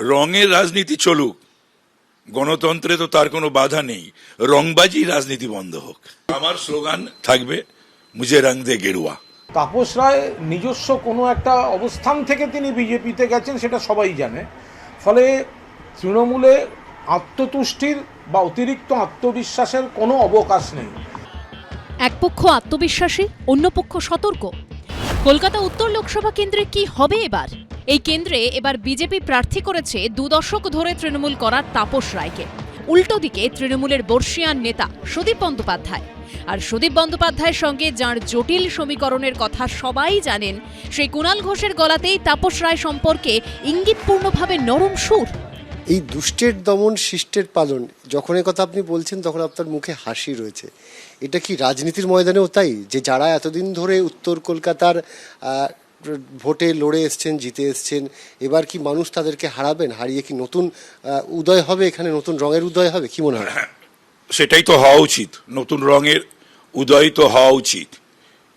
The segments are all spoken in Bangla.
রঙের রাজনীতি চলুক গণতন্ত্রে তো তার কোনো বাধা নেই। রংবাজি রাজনীতি বন্ধ হোক। আমার স্লোগান থাকবে মুজে রং দে গেরুয়া। তাপস রায় নিজস্ব কোনো একটা অবস্থান থেকে তিনি বিজেপিতে গেছেন সেটা সবাই জানে। ফলে তৃণমূলে আত্মতুষ্টির বা অতিরিক্ত আত্মবিশ্বাসের কোনো অবকাশ নেই। এক পক্ষ আত্মবিশ্বাসী অন্য পক্ষ সতর্ক। কলকাতা উত্তর লোকসভা কেন্দ্রে কি হবে এবার? এই কেন্দ্রে এবার বিজেপি প্রার্থী করেছে দু দশক ধরে তৃণমূল করার তাপস রায়কে। উল্টো দিকে তৃণমূলের বর্ষিয়ান নেতা সুদীপ বন্দ্যোপাধ্যায়। আর সুদীপ বন্দ্যোপাধ্যায়ের সঙ্গে যার জটিল সমীকরণের কথা সবাই জানেন, সেই কুণাল ঘোষের গলাতেই তাপস রায় সম্পর্কে ইঙ্গিতপূর্ণভাবে নরম সুর। এই দুষ্টের দমন শিষ্টের পালন, যখন কথা আপনি বলছেন, তখন আপনার মুখে হাসি রয়েছে। এটা কি রাজনীতির ময়দানেও তাই, যে যারা এতদিন ধরে উত্তর কলকাতার ভোটে লড়ে এসছেন, জিতে এসছেন, এবার কি মানুষ তাদেরকে হারাবেন? হারিয়ে কি নতুন উদয় হবে? এখানে নতুন রঙের উদয় হবে? কি মনে হয়? সেটাই তো হওয়া উচিত। নতুন রঙের উদয় তো হওয়া উচিত।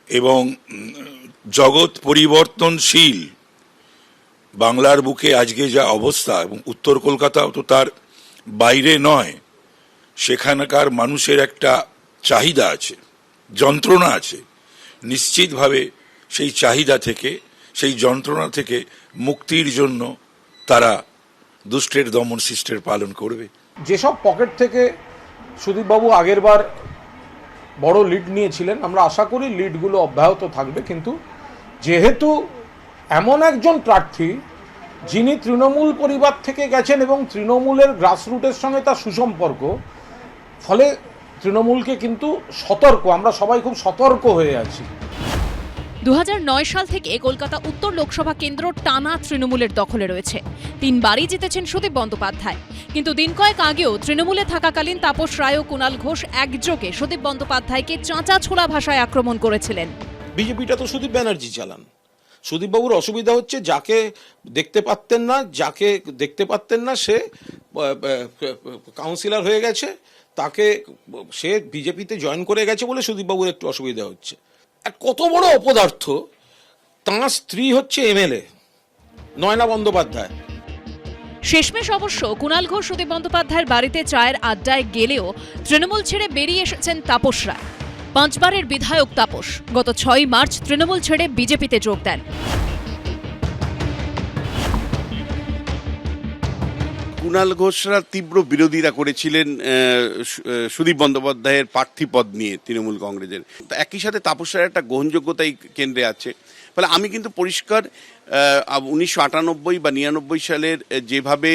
এবং জগৎ পরিবর্তনশীল। বাংলার বুকে আজকে যা অবস্থা, এবং উত্তর কলকাতাও তো তার বাইরে নয়, সেখানকার মানুষের একটা চাহিদা আছে, যন্ত্রণা আছে। নিশ্চিতভাবে সেই চাহিদা থেকে, সেই যন্ত্রণা থেকে মুক্তির জন্য তারা দুষ্টের দমন শিষ্টের পালন করবে। যেসব পকেট থেকে সুদীপবাবু আগেরবার বড় লিড নিয়েছিলেন, আমরা আশা করি লিডগুলো অব্যাহত থাকবে, কিন্তু যেহেতু এমন একজন প্রার্থী, যিনি তৃণমূল পরিবার থেকে গেছেন এবং তৃণমূলের গ্রাসরুটের সঙ্গে তার সুসম্পর্ক, ফলে তৃণমূলকে কিন্তু সতর্ক, আমরা সবাই খুব সতর্ক হয়ে আছি। দু হাজার নয় সাল থেকে কলকাতা উত্তর লোকসভা কেন্দ্র টানা তৃণমূলের দখলে রয়েছে। তিনবারই জিতেছেন সুদীপ বন্দ্যোপাধ্যায়। কিন্তু দিন কয়েক আগেও তৃণমূলে থাকাকালীন তাপস রায় ও কুণাল ঘোষ একযোগে সুদীপ বন্দ্যোপাধ্যায়কে চাঁচা ছোড়া ভাষায় আক্রমণ করেছিলেন। বিজেপিটা তো সুদীপ ব্যানার্জি চালান। সুদীপবাবুর অসুবিধা হচ্ছে যাকে দেখতে পারতেন না, যাকে দেখতে পারতেন না, সে কাউন্সিলর হয়ে গেছে, তাকে সে বিজেপিতে জয়েন করে গেছে বলে সুদীপবাবুর একটু অসুবিধা হচ্ছে। আর কত বড় অপদার্থ, তাঁর স্ত্রী হচ্ছে এমএলএ নয়না বন্দ্যোপাধ্যায়। শেষমেশ অবশ্য কুণাল ঘোষ, সুদীপ বন্দ্যোপাধ্যায়ের বাড়িতে চায়ের আড্ডায় গেলেও তৃণমূল ছেড়ে বেরিয়ে এসেছেন তাপস রায়। পাঁচবারের বিধায়ক তাপস, গত ছয় মার্চ তৃণমূল ছেড়ে বিজেপিতে যোগ দেন। কুণাল ঘোষরা তীব্র বিরোধিতা করেছিলেন সুদীপ বন্দ্যোপাধ্যায়ের প্রার্থী পদ নিয়ে তৃণমূল কংগ্রেসের। একই সাথে তাপসের একটা গ্রহণযোগ্যতা এই কেন্দ্রে আছে। ফলে আমি কিন্তু পরিষ্কার উনিশশো আটানব্বই বা নিরানব্বই সালের যেভাবে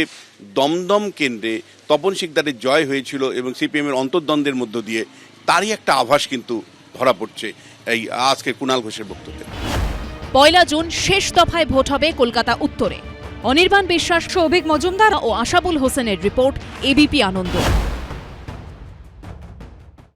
দমদম কেন্দ্রে তপন শিকদারের জয় হয়েছিল এবং সিপিএমের অন্তর্দ্বন্দ্বের মধ্য দিয়ে, তারই একটা আভাস কিন্তু ধরা পড়ছে এই আজকে কুণাল ঘোষের বক্তব্যে। পয়লা জুন শেষ দফায় ভোট হবে কলকাতা উত্তরে। অনির্বাণ বিশ্বাস সৌভিক মজুমদার ও আশাবুল হোসেনের রিপোর্ট এবিপি আনন্দ।